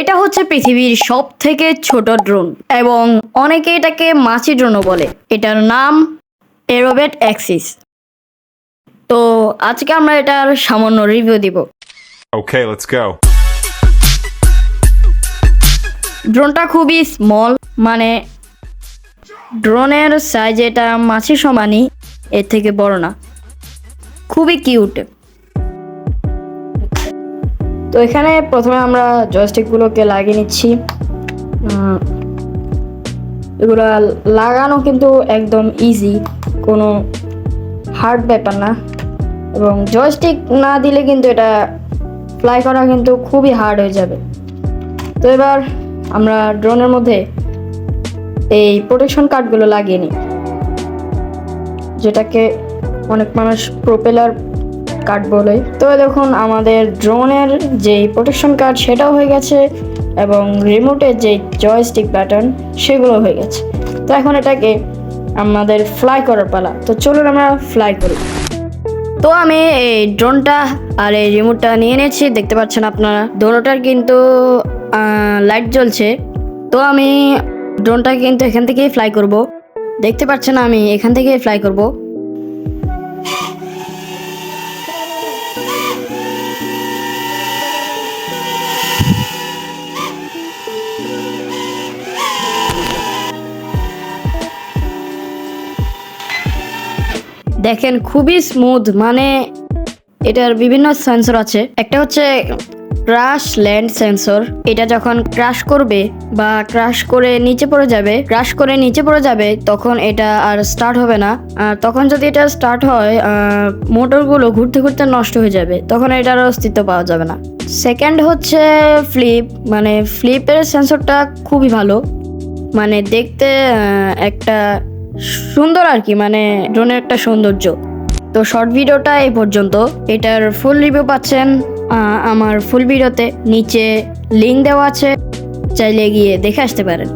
এটা হচ্ছে পৃথিবীর সব থেকে ছোট ড্রোন এবং অনেকে এটাকে মাছি ড্রোনও বলে। এটার নাম এরোবেট অ্যাক্সিস। তো আজকে আমরা এটার সামান্য রিভিউ দিব। Okay, let's go. ড্রোনটা খুবই স্মল মানে ড্রোনের সাইজ এটা মাছির সমানই এর থেকে বড় না। খুবই কিউট তো এখানে প্রথমে আমরা জয়স্টিকগুলোকে লাগিয়ে নিচ্ছি। এগুলো লাগানো কিন্তু একদম ইজি কোনো হার্ড ব্যাপার না। এবং জয়স্টিক না দিলে কিন্তু এটা ফ্লাই করা কিন্তু খুবই হার্ড হয়ে যাবে। তো এবার আমরা ড্রোনের মধ্যে এই প্রোটেকশন কার্ডগুলো লাগিয়ে নিই। যেটাকে অনেক মানুষ প্রোপেলার কার্ড বলে। তো দেখুন, আমাদের ড্রোনের যেই প্রোটেকশন কার্ড সেটাও হয়ে গেছে এবং রিমোটের যে জয়স্টিক প্যাটার্ন সেগুলো হয়ে গেছে। তো এখন এটাকে আমাদের ফ্লাই করার পালা। তো চলুন আমরা ফ্লাই করি। তো আমি এই ড্রোনটা আর এই রিমোটটা নিয়ে নিয়েছি। দেখতে পাচ্ছেন আপনারা ড্রোনটার কিন্তু লাইট জ্বলছে। তো আমি ড্রোনটা কিন্তু এখান থেকেই ফ্লাই করব। দেখতে পাচ্ছেন আমি এখান থেকেই ফ্লাই করব। দেখেন খুবই স্মুথ মানে এটার বিভিন্ন সেন্সর আছে। একটা হচ্ছে ক্রাশ ল্যান্ড সেন্সর এটা যখন ক্রাশ করবে বা ক্রাশ করে নিচে পড়ে যাবে ক্রাশ করে নিচে পড়ে যাবে, তখন এটা আর স্টার্ট হবে না। আর তখন যদি এটা স্টার্ট হয় মোটরগুলো ঘুরতে ঘুরতে নষ্ট হয়ে যাবে, তখন এটার অস্তিত্ব পাওয়া যাবে না। সেকেন্ড হচ্ছে ফ্লিপ মানে ফ্লিপের সেন্সরটা খুবই ভালো। মানে দেখতে একটা সুন্দর আর কি মানে ড্রোনের একটা সৌন্দর্য। তো শর্ট ভিডিওটা এই পর্যন্ত। এটার ফুল রিভিউ পাচ্ছেন আমার ফুল ভিডিওতে নিচে লিঙ্ক দেওয়া আছে, চাইলে গিয়ে দেখে আসতে পারেন।